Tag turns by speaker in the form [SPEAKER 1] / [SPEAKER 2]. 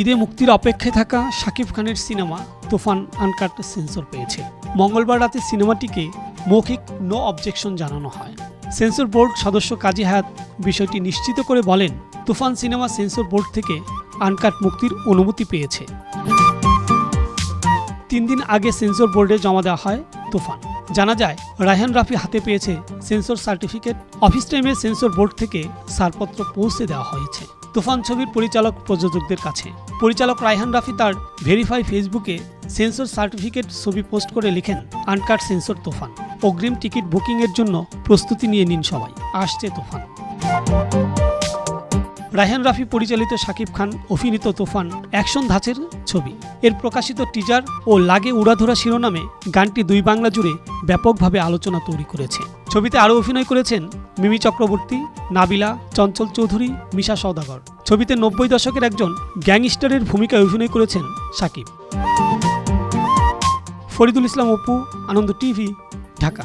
[SPEAKER 1] ঈদে মুক্তির অপেক্ষায় থাকা শাকিব খানের সিনেমা তুফান আনকাট সেন্সর পেয়েছে। মঙ্গলবার রাতে সিনেমাটিকে মৌখিক নো অবজেকশন জানানো হয়। সেন্সর বোর্ড সদস্য কাজী হায়াত বিষয়টি নিশ্চিত করে বলেন, তুফান সিনেমা সেন্সর বোর্ড থেকে আনকাট মুক্তির অনুমতি পেয়েছে। তিন দিন আগে সেন্সর বোর্ডে জমা দেওয়া হয় তুফান। জানা যায়, রায়হান রাফি হাতে পেয়েছে সেন্সর সার্টিফিকেট। অফিস টাইমে সেন্সর বোর্ড থেকে ছাড়পত্র পৌঁছে দেওয়া হয়েছে। তুফান ছবির পরিচালক প্রযোজকদের কাছে। পরিচালক রায়হান রাফি তার ভেরিফাই ফেসবুকে সেন্সর সার্টিফিকেট ছবি পোস্ট করে লিখেন, আনকাট সেন্সর তুফান। অগ্রিম টিকিট বুকিংয়ের জন্য প্রস্তুতি নিয়ে নিন সবাই। আসছে তুফান। রায়হান রাফি পরিচালিত শাকিব খান অভিনীত তুফান অ্যাকশন ধাঁচের ছবি। এর প্রকাশিত টিজার ও লাগে উড়াধুরা শিরোনামে গানটি দুই বাংলা জুড়ে ব্যাপকভাবে আলোচনা তৈরি করেছে। ছবিতে আরও অভিনয় করেছেন মিমি চক্রবর্তী, নাবিলা, চঞ্চল চৌধুরী, মিশা সওদাগর। ছবিতে নব্বই দশকের একজন গ্যাংস্টারের ভূমিকায় অভিনয় করেছেন সাকিব। ফরিদুল ইসলাম অপু, আনন্দ টিভি, ঢাকা।